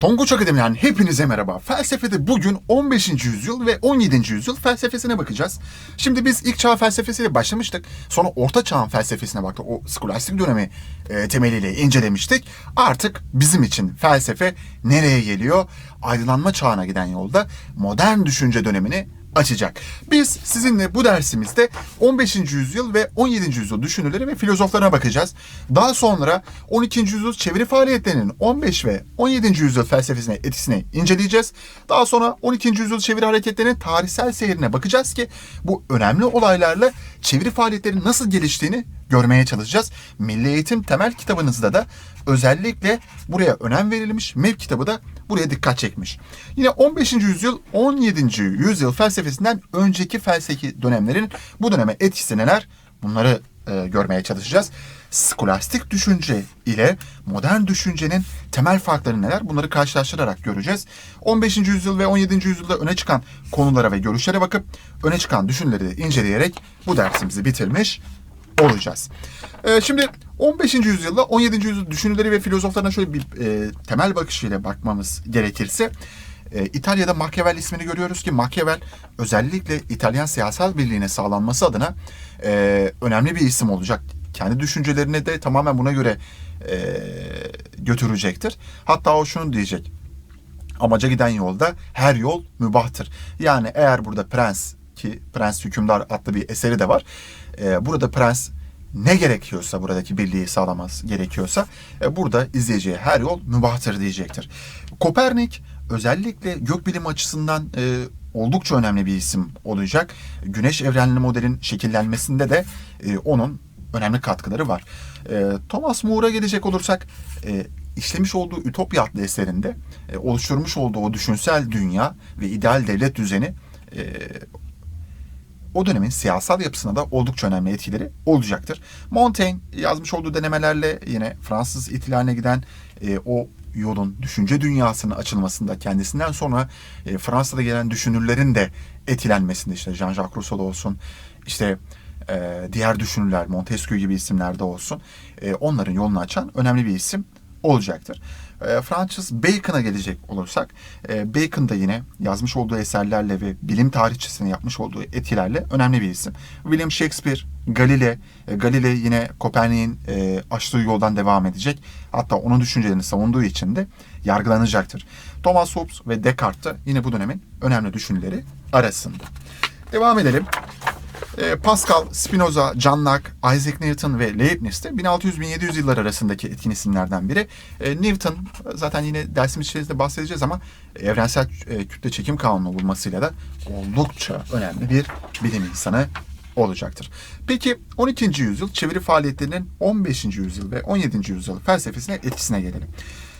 Tonguç Akademi'den hepinize merhaba. Felsefede bugün 15. yüzyıl ve 17. yüzyıl felsefesine bakacağız. Şimdi biz ilk çağ felsefesiyle başlamıştık. Sonra orta çağın felsefesine baktık. O skolastik dönemi e, temeliyle incelemiştik. Artık bizim için felsefe nereye geliyor? Aydınlanma çağına giden yolda modern düşünce dönemini açacak. Biz sizinle bu dersimizde 15. yüzyıl ve 17. yüzyıl düşünürleri ve filozoflarına bakacağız. Daha sonra 12. yüzyıl çeviri faaliyetlerinin 15 ve 17. yüzyıl felsefesine etkisini inceleyeceğiz. Daha sonra 12. yüzyıl çeviri hareketlerinin tarihsel seyrine bakacağız ki bu önemli olaylarla çeviri faaliyetlerinin nasıl geliştiğini görmeye çalışacağız. Milli Eğitim temel kitabınızda da özellikle buraya önem verilmiş. MEV kitabı da buraya dikkat çekmiş. Yine 15. yüzyıl 17. yüzyıl felsefesinden önceki felsefi dönemlerin bu döneme etkisi neler? Bunları e, görmeye çalışacağız. Skolastik düşünce ile modern düşüncenin temel farkları neler? Bunları karşılaştırarak göreceğiz. 15. yüzyıl ve 17. yüzyılda öne çıkan konulara ve görüşlere bakıp öne çıkan düşünceleri de inceleyerek bu dersimizi bitirmiş olacağız. Ee, şimdi 15. yüzyılda 17. yüzyıl düşünürleri ve filozoflarına şöyle bir e, temel bakışıyla bakmamız gerekirse e, İtalya'da Machiavelli ismini görüyoruz ki Machiavelli özellikle İtalyan siyasal birliğine sağlanması adına e, önemli bir isim olacak. Kendi düşüncelerini de tamamen buna göre e, götürecektir. Hatta o şunu diyecek. Amaca giden yolda her yol mübahtır. Yani eğer burada prens ki Prens Hükümdar adlı bir eseri de var. E, burada prens ne gerekiyorsa buradaki birliği sağlaması gerekiyorsa e, burada izleyeceği her yol mübahtır diyecektir. Kopernik özellikle gökbilim açısından e, oldukça önemli bir isim olacak. Güneş evrenli modelin şekillenmesinde de e, onun önemli katkıları var. E, Thomas More'a gelecek olursak e, işlemiş olduğu Ütopya adlı eserinde e, oluşturmuş olduğu o düşünsel dünya ve ideal devlet düzeni e, o dönemin siyasal yapısına da oldukça önemli etkileri olacaktır. Montaigne yazmış olduğu denemelerle yine Fransız ihtilaline giden e, o yolun düşünce dünyasının açılmasında kendisinden sonra e, Fransa'da gelen düşünürlerin de etkilenmesinde işte Jean-Jacques Rousseau olsun işte e, diğer düşünürler Montesquieu gibi isimlerde olsun e, onların yolunu açan önemli bir isim olacaktır. E, Francis Bacon'a gelecek olursak, e, Bacon da yine yazmış olduğu eserlerle ve bilim tarihçisine yapmış olduğu etkilerle önemli bir isim. William Shakespeare, Galile, e, Galile yine Kopernik'in e, açtığı yoldan devam edecek. Hatta onun düşüncelerini savunduğu için de yargılanacaktır. Thomas Hobbes ve Descartes de yine bu dönemin önemli düşünürleri arasında. Devam edelim. Ee, Pascal, Spinoza, John Locke, Isaac Newton ve Leibniz de 1600-1700 yıllar arasındaki etkin isimlerden biri. Ee, Newton zaten yine dersimiz içerisinde bahsedeceğiz ama evrensel e, kütle çekim kanunu bulmasıyla da oldukça önemli bir bilim insanı olacaktır. Peki 12. yüzyıl çeviri faaliyetlerinin 15. yüzyıl ve 17. yüzyıl felsefesine etkisine gelelim.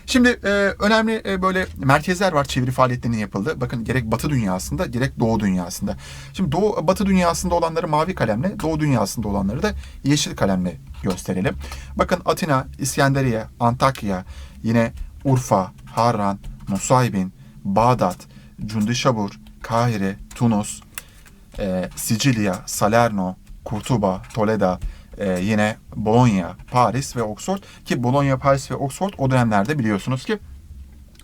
Şimdi e, önemli e, böyle merkezler var çeviri faaliyetlerinin yapıldığı. Bakın gerek Batı dünyasında gerek Doğu dünyasında. Şimdi Doğu Batı dünyasında olanları mavi kalemle, Doğu dünyasında olanları da yeşil kalemle gösterelim. Bakın Atina, İskenderiye, Antakya, yine Urfa, Harran, Nusaybin, Bağdat, Cundişabur, Kahire, Tunus, e, Sicilya, Salerno, Kurtuba, Toledo, ee, yine Bologna, Paris ve Oxford ki Bologna, Paris ve Oxford o dönemlerde biliyorsunuz ki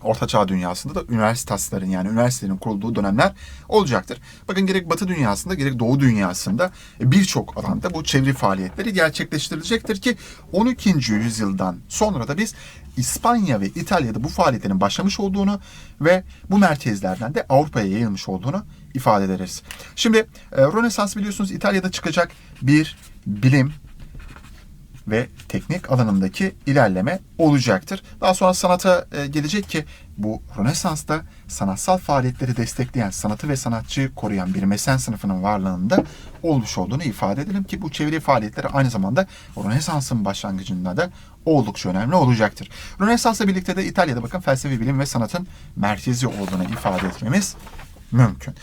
Orta Çağ dünyasında da üniversitelerin yani üniversitelerin kurulduğu dönemler olacaktır. Bakın gerek Batı dünyasında gerek Doğu dünyasında birçok alanda bu çeviri faaliyetleri gerçekleştirilecektir ki 12. yüzyıldan sonra da biz İspanya ve İtalya'da bu faaliyetlerin başlamış olduğunu ve bu merkezlerden de Avrupa'ya yayılmış olduğunu ifade ederiz. Şimdi e, Rönesans biliyorsunuz İtalya'da çıkacak bir bilim, ve teknik alanındaki ilerleme olacaktır. Daha sonra sanata e, gelecek ki bu Rönesans'ta sanatsal faaliyetleri destekleyen, sanatı ve sanatçıyı koruyan bir mesen sınıfının varlığında olmuş olduğunu ifade edelim ki bu çeviri faaliyetleri aynı zamanda Rönesans'ın başlangıcında da oldukça önemli olacaktır. Rönesans'la birlikte de İtalya'da bakın felsefi bilim ve sanatın merkezi olduğunu ifade etmemiz mümkün.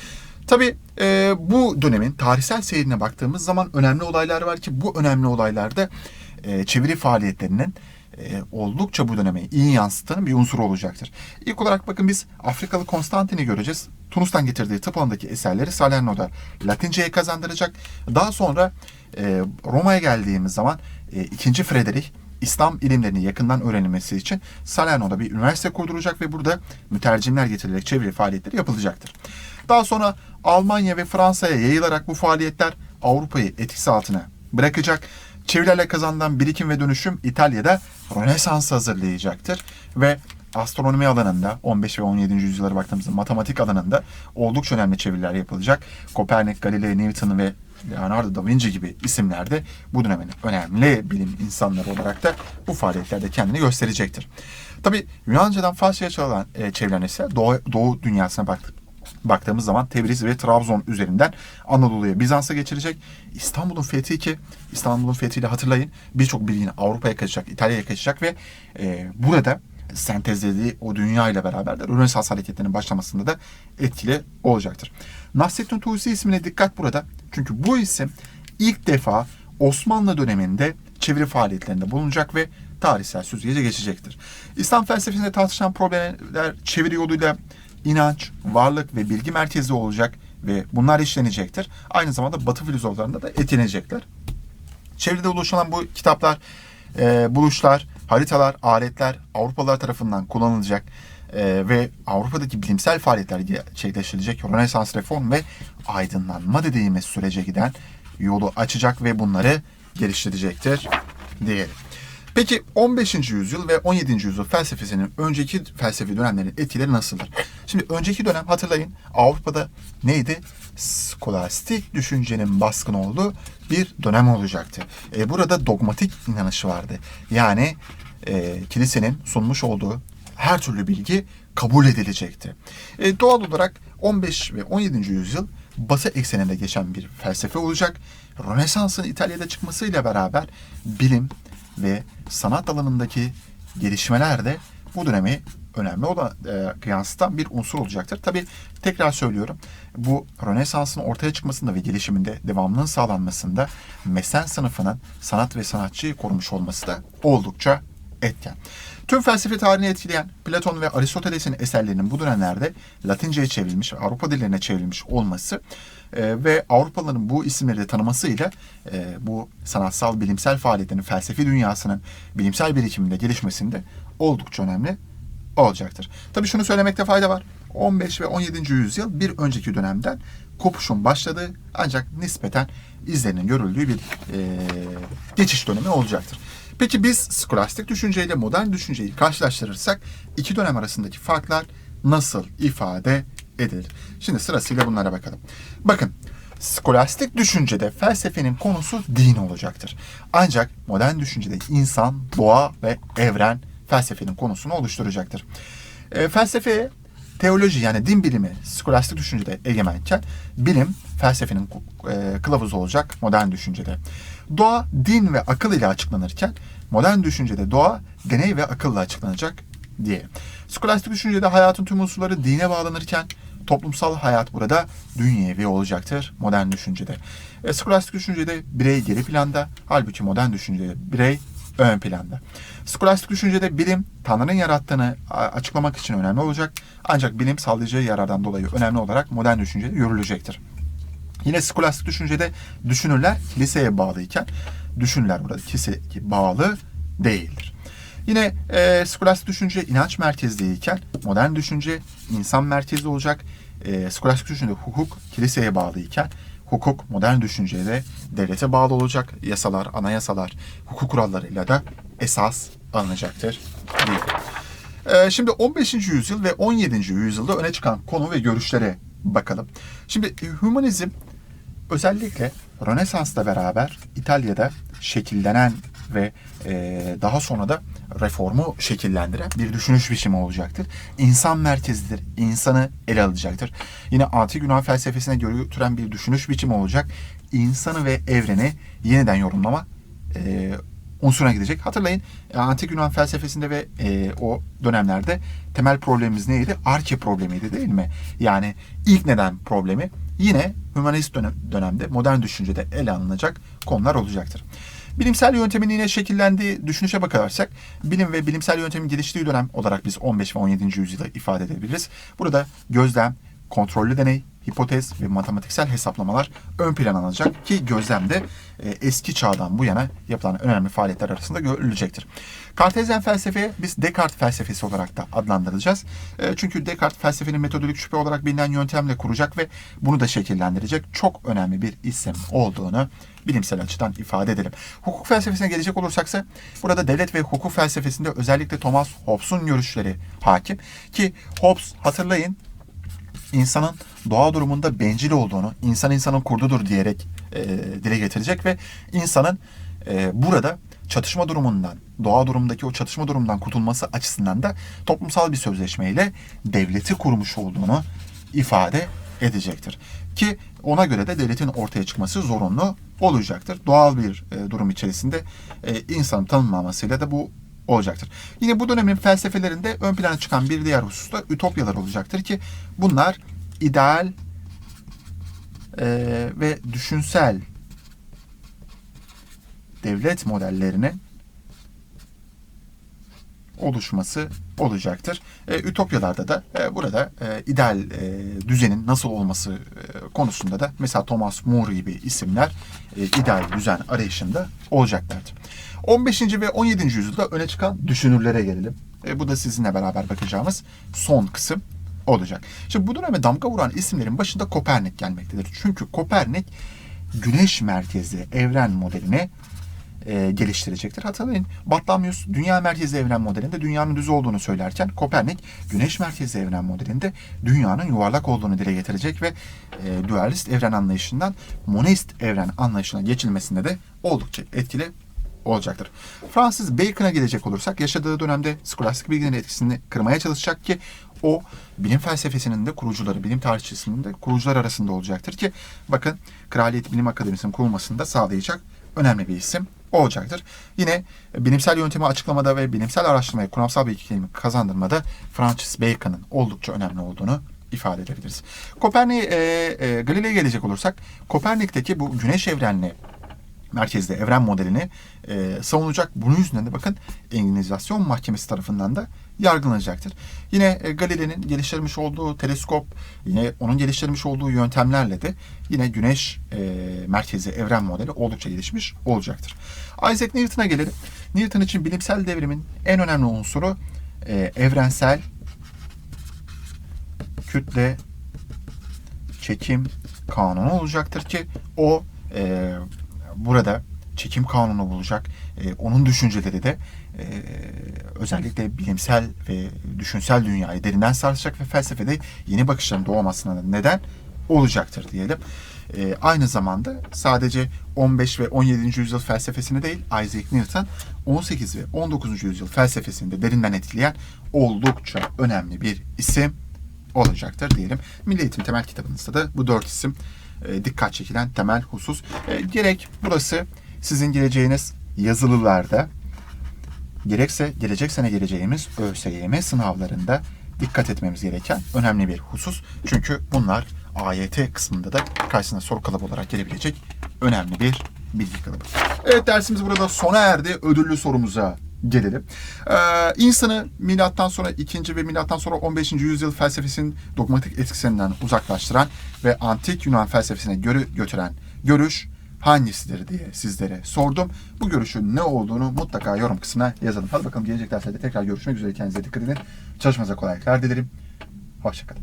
Tabi e, bu dönemin tarihsel seyrine baktığımız zaman önemli olaylar var ki bu önemli olaylarda e, çeviri faaliyetlerinin e, oldukça bu döneme iyi yansıtan bir unsur olacaktır. İlk olarak bakın biz Afrikalı Konstantin'i göreceğiz. Tunus'tan getirdiği tıp alanındaki eserleri Salerno'da Latince'ye kazandıracak. Daha sonra e, Roma'ya geldiğimiz zaman e, 2. Frederick İslam ilimlerini yakından öğrenilmesi için Salerno'da bir üniversite kurduracak ve burada mütercimler getirilerek çeviri faaliyetleri yapılacaktır. Daha sonra Almanya ve Fransa'ya yayılarak bu faaliyetler Avrupa'yı etkisi altına bırakacak. Çevirilerle kazanılan birikim ve dönüşüm İtalya'da Rönesans hazırlayacaktır ve astronomi alanında 15 ve 17. yüzyıllara baktığımızda matematik alanında oldukça önemli çeviriler yapılacak. Kopernik, Galileo, Newton ve Leonardo da Vinci gibi isimler de bu dönemin önemli bilim insanları olarak da bu faaliyetlerde kendini gösterecektir. Tabi Yunanca'dan Farsça'ya çalınan e, çevrilen ise Doğu, Doğu dünyasına baktık baktığımız zaman Tebriz ve Trabzon üzerinden Anadolu'ya Bizans'a geçirecek. İstanbul'un fethi ki İstanbul'un fethiyle hatırlayın birçok bilginin Avrupa'ya kaçacak, İtalya'ya kaçacak ve e, burada sentezlediği o dünya ile beraber de Rönesans hareketlerinin başlamasında da etkili olacaktır. Nasrettin Tusi ismine dikkat burada. Çünkü bu isim ilk defa Osmanlı döneminde çeviri faaliyetlerinde bulunacak ve tarihsel süzgece geçecektir. İslam felsefesinde tartışılan problemler çeviri yoluyla inanç, varlık ve bilgi merkezi olacak ve bunlar işlenecektir. Aynı zamanda Batı filozoflarında da etkilenecekler. Çevrede ulaşılan bu kitaplar, e, buluşlar, haritalar, aletler Avrupalılar tarafından kullanılacak e, ve Avrupa'daki bilimsel faaliyetler gerçekleştirilecek Rönesans reform ve aydınlanma dediğimiz sürece giden yolu açacak ve bunları geliştirecektir diyelim. Peki 15. yüzyıl ve 17. yüzyıl felsefesinin önceki felsefi dönemlerin etkileri nasıldır? Şimdi önceki dönem hatırlayın Avrupa'da neydi? Skolastik düşüncenin baskın olduğu bir dönem olacaktı. E, burada dogmatik inanışı vardı. Yani e, kilisenin sunmuş olduğu her türlü bilgi kabul edilecekti. E, doğal olarak 15 ve 17. yüzyıl Batı ekseninde geçen bir felsefe olacak. Rönesans'ın İtalya'da çıkmasıyla beraber bilim ve sanat alanındaki gelişmeler de bu dönemi önemli olan e, yansıtan bir unsur olacaktır. Tabi tekrar söylüyorum bu Rönesans'ın ortaya çıkmasında ve gelişiminde devamlılığın sağlanmasında mesen sınıfının sanat ve sanatçıyı korumuş olması da oldukça etken. Tüm felsefe tarihini etkileyen Platon ve Aristoteles'in eserlerinin bu dönemlerde Latince'ye çevrilmiş Avrupa dillerine çevrilmiş olması e, ve Avrupalıların bu isimleri de tanımasıyla e, bu sanatsal bilimsel faaliyetlerin felsefi dünyasının bilimsel birikiminde gelişmesinde oldukça önemli olacaktır. Tabii şunu söylemekte fayda var. 15 ve 17. yüzyıl bir önceki dönemden kopuşun başladığı ancak nispeten izlerinin görüldüğü bir e, geçiş dönemi olacaktır. Peki biz skolastik düşünceyle modern düşünceyi karşılaştırırsak iki dönem arasındaki farklar nasıl ifade edilir? Şimdi sırasıyla bunlara bakalım. Bakın skolastik düşüncede felsefenin konusu din olacaktır. Ancak modern düşüncede insan, doğa ve evren felsefenin konusunu oluşturacaktır. E, felsefeye teoloji yani din bilimi skolastik düşüncede egemenken bilim felsefenin e, kılavuzu olacak modern düşüncede. Doğa din ve akıl ile açıklanırken modern düşüncede doğa deney ve akılla açıklanacak diye. Skolastik düşüncede hayatın tüm unsurları dine bağlanırken toplumsal hayat burada dünyevi olacaktır modern düşüncede. E, skolastik düşüncede birey geri planda, halbuki modern düşüncede birey ön planda. Skolastik düşüncede bilim Tanrı'nın yarattığını açıklamak için önemli olacak. Ancak bilim sağlayacağı yarardan dolayı önemli olarak modern düşüncede yürülecektir. Yine skolastik düşüncede düşünürler kiliseye bağlıyken düşünürler burada kiliseye bağlı değildir. Yine e, skolastik düşünce inanç merkezliyken modern düşünce insan merkezli olacak. E, skolastik düşünce hukuk kiliseye bağlıyken hukuk modern düşüncede devlete bağlı olacak. Yasalar, anayasalar, hukuk kurallarıyla da esas alınacaktır diye. E, şimdi 15. yüzyıl ve 17. yüzyılda öne çıkan konu ve görüşlere bakalım. Şimdi hümanizm özellikle Rönesans'la beraber İtalya'da şekillenen ve e, daha sonra da reformu şekillendiren bir düşünüş biçimi olacaktır. İnsan merkezlidir, insanı ele alacaktır. Yine antik Yunan felsefesine götüren bir düşünüş biçimi olacak. İnsanı ve evreni yeniden yorumlama e, unsuruna gidecek. Hatırlayın e, antik Yunan felsefesinde ve e, o dönemlerde temel problemimiz neydi? Arke problemiydi değil mi? Yani ilk neden problemi yine hümanist dönem, dönemde modern düşüncede ele alınacak konular olacaktır. Bilimsel yöntemin yine şekillendiği düşünüşe bakarsak bilim ve bilimsel yöntemin geliştiği dönem olarak biz 15 ve 17. yüzyılı ifade edebiliriz. Burada gözlem, kontrollü deney, hipotez ve matematiksel hesaplamalar ön plana alınacak ki gözlemde e, eski çağdan bu yana yapılan önemli faaliyetler arasında görülecektir. Kartezyen felsefeye biz Descartes felsefesi olarak da adlandıracağız. E, çünkü Descartes felsefenin metodolik şüphe olarak bilinen yöntemle kuracak ve bunu da şekillendirecek çok önemli bir isim olduğunu bilimsel açıdan ifade edelim. Hukuk felsefesine gelecek olursaksa burada devlet ve hukuk felsefesinde özellikle Thomas Hobbes'un görüşleri hakim ki Hobbes hatırlayın insanın doğa durumunda bencil olduğunu, insan insanın kurdudur diyerek e, dile getirecek ve insanın e, burada çatışma durumundan, doğa durumundaki o çatışma durumundan kurtulması açısından da toplumsal bir sözleşmeyle devleti kurmuş olduğunu ifade edecektir. Ki ona göre de devletin ortaya çıkması zorunlu olacaktır. Doğal bir e, durum içerisinde e, insanın tanınmamasıyla da bu olacaktır. Yine bu dönemin felsefelerinde ön plana çıkan bir diğer husus da ütopyalar olacaktır ki bunlar ideal e, ve düşünsel devlet modellerinin oluşması olacaktır. E, ütopyalarda da e, burada e, ideal e, düzenin nasıl olması e, konusunda da mesela Thomas More gibi isimler e, ideal düzen arayışında olacaklardır. 15. ve 17. yüzyılda öne çıkan düşünürlere gelelim. E, bu da sizinle beraber bakacağımız son kısım olacak. Şimdi bu döneme damga vuran isimlerin başında Kopernik gelmektedir. Çünkü Kopernik güneş merkezli evren modelini e, geliştirecektir. Hatırlayın Batlamyus dünya merkezli evren modelinde dünyanın düz olduğunu söylerken Kopernik güneş merkezli evren modelinde dünyanın yuvarlak olduğunu dile getirecek ve e, dualist evren anlayışından monist evren anlayışına geçilmesinde de oldukça etkili olacaktır. Fransız Bacon'a gelecek olursak yaşadığı dönemde skolastik bilgilerin etkisini kırmaya çalışacak ki o bilim felsefesinin de kurucuları, bilim tarihçisinin de kurucular arasında olacaktır ki bakın Kraliyet Bilim Akademisi'nin kurulmasını da sağlayacak önemli bir isim olacaktır. Yine bilimsel yöntemi açıklamada ve bilimsel araştırmaya kuramsal bir ikilemi kazandırmada Francis Bacon'ın oldukça önemli olduğunu ifade edebiliriz. Kopernik, e, e, Galile'ye gelecek olursak Kopernik'teki bu güneş evrenli merkezde evren modelini e, savunacak. Bunun yüzünden de bakın Enginizasyon Mahkemesi tarafından da yargılanacaktır. Yine e, Galile'nin geliştirmiş olduğu teleskop, yine onun geliştirmiş olduğu yöntemlerle de yine güneş e, merkezi evren modeli oldukça gelişmiş olacaktır. Isaac Newton'a gelelim. Newton için bilimsel devrimin en önemli unsuru e, evrensel kütle çekim kanunu olacaktır ki o e, burada çekim kanunu bulacak. E, onun düşünceleri de e, özellikle bilimsel ve düşünsel dünyayı derinden sarsacak ve felsefede yeni bakışların doğmasına neden olacaktır diyelim. E, aynı zamanda sadece 15 ve 17. yüzyıl felsefesini değil Isaac Newton 18 ve 19. yüzyıl felsefesini de derinden etkileyen oldukça önemli bir isim olacaktır diyelim. Milli Eğitim temel kitabınızda da bu dört isim e, dikkat çekilen temel husus. E, gerek burası sizin geleceğiniz yazılılarda gerekse gelecek sene geleceğimiz ÖSYM sınavlarında dikkat etmemiz gereken önemli bir husus. Çünkü bunlar AYT kısmında da karşısına soru kalıbı olarak gelebilecek önemli bir bilgi kalıbı. Evet dersimiz burada sona erdi. Ödüllü sorumuza gelelim. Ee, insanı milattan sonra 2. ve milattan sonra 15. yüzyıl felsefesinin dogmatik etkisinden uzaklaştıran ve antik Yunan felsefesine göre götüren görüş hangisidir diye sizlere sordum. Bu görüşün ne olduğunu mutlaka yorum kısmına yazalım. Hadi bakalım gelecek derslerde tekrar görüşmek üzere. Kendinize dikkat edin. Çalışmanıza kolaylıklar dilerim. Hoşçakalın.